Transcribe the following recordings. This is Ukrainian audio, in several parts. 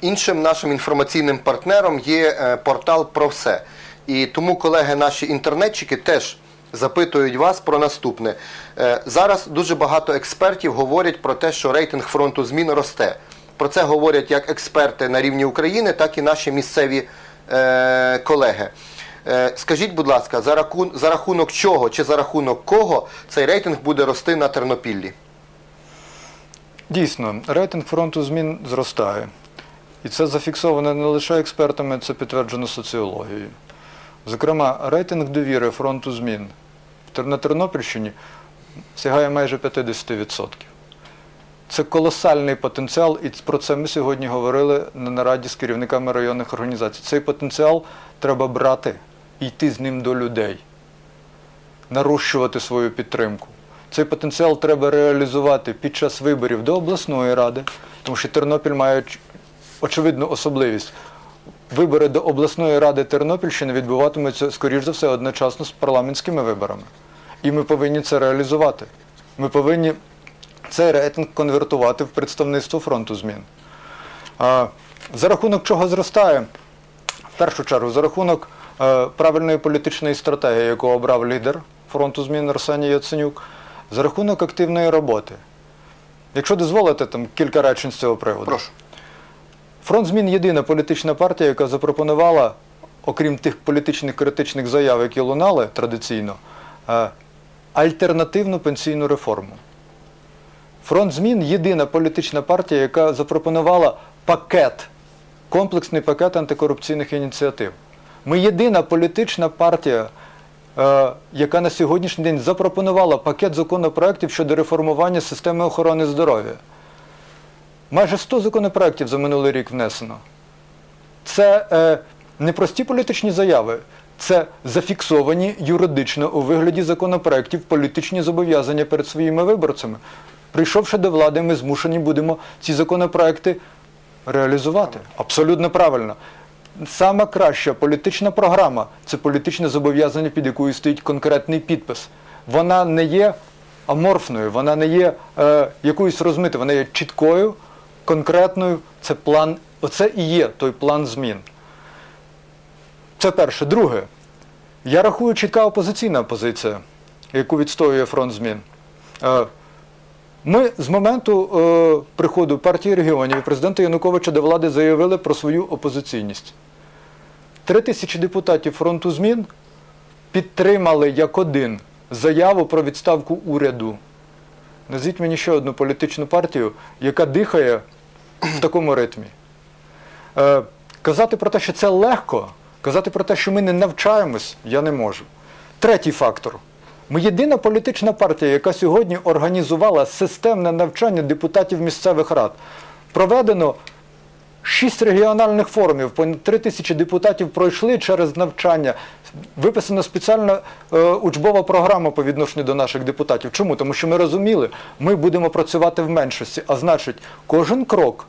Іншим нашим інформаційним партнером є е, портал про все. І тому колеги наші інтернетчики теж запитують вас про наступне. Е, Зараз дуже багато експертів говорять про те, що рейтинг фронту змін росте. Про це говорять як експерти на рівні України, так і наші місцеві е, колеги. Скажіть, будь ласка, за рахунок чого чи за рахунок кого цей рейтинг буде рости на Тернопіллі? Дійсно, рейтинг фронту змін зростає. І це зафіксовано не лише експертами, це підтверджено соціологією. Зокрема, рейтинг довіри фронту змін на Тернопільщині сягає майже 50%. Це колосальний потенціал, і про це ми сьогодні говорили на нараді з керівниками районних організацій. Цей потенціал треба брати і йти з ним до людей нарощувати свою підтримку. Цей потенціал треба реалізувати під час виборів до обласної ради, тому що Тернопіль має очевидну особливість. Вибори до обласної ради Тернопільщини відбуватимуться, скоріш за все, одночасно з парламентськими виборами. І ми повинні це реалізувати. Ми повинні цей рейтинг конвертувати в представництво фронту змін. За рахунок чого зростає? В першу чергу, за рахунок е, правильної політичної стратегії, яку обрав лідер фронту змін Арсеній Яценюк, за рахунок активної роботи. Якщо дозволите, там кілька речень з цього приводу. Прошу. Фронт змін єдина політична партія, яка запропонувала, окрім тих політичних критичних заяв, які лунали традиційно, е, альтернативну пенсійну реформу. Фронт змін єдина політична партія, яка запропонувала пакет, комплексний пакет антикорупційних ініціатив. Ми єдина політична партія, е, яка на сьогоднішній день запропонувала пакет законопроєктів щодо реформування системи охорони здоров'я. Майже 100 законопроєктів за минулий рік внесено. Це е, не прості політичні заяви, це зафіксовані юридично у вигляді законопроєктів політичні зобов'язання перед своїми виборцями. Прийшовши до влади, ми змушені будемо ці законопроекти реалізувати. Абсолютно правильно. Сама краща політична програма це політичне зобов'язання, під якою стоїть конкретний підпис. Вона не є аморфною, вона не є е, якоюсь розмитою, вона є чіткою, конкретною. Це план, оце і є той план змін. Це перше. Друге, я рахую чітка опозиційна позиція, яку відстоює фронт змін. Е, ми з моменту е, приходу партії регіонів і президента Януковича до влади заявили про свою опозиційність. Три тисячі депутатів фронту змін підтримали як один заяву про відставку уряду. Назвіть мені ще одну політичну партію, яка дихає в такому ритмі. Е, казати про те, що це легко, казати про те, що ми не навчаємось, я не можу. Третій фактор. Ми єдина політична партія, яка сьогодні організувала системне навчання депутатів місцевих рад. Проведено шість регіональних форумів, понад три тисячі депутатів пройшли через навчання. Виписана спеціальна е, учбова програма по відношенню до наших депутатів. Чому? Тому що ми розуміли, ми будемо працювати в меншості, а значить, кожен крок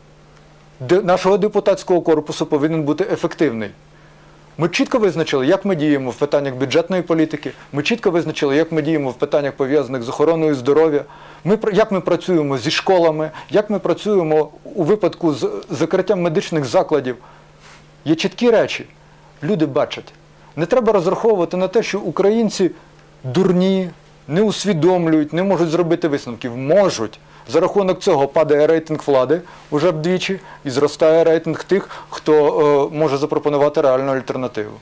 нашого депутатського корпусу повинен бути ефективний. Ми чітко визначили, як ми діємо в питаннях бюджетної політики. Ми чітко визначили, як ми діємо в питаннях пов'язаних з охороною здоров'я. Ми як ми працюємо зі школами, як ми працюємо у випадку з закриттям медичних закладів. Є чіткі речі. Люди бачать. Не треба розраховувати на те, що українці дурні, не усвідомлюють, не можуть зробити висновків. Можуть. За рахунок цього падає рейтинг влади уже вдвічі і зростає рейтинг тих, хто е, може запропонувати реальну альтернативу.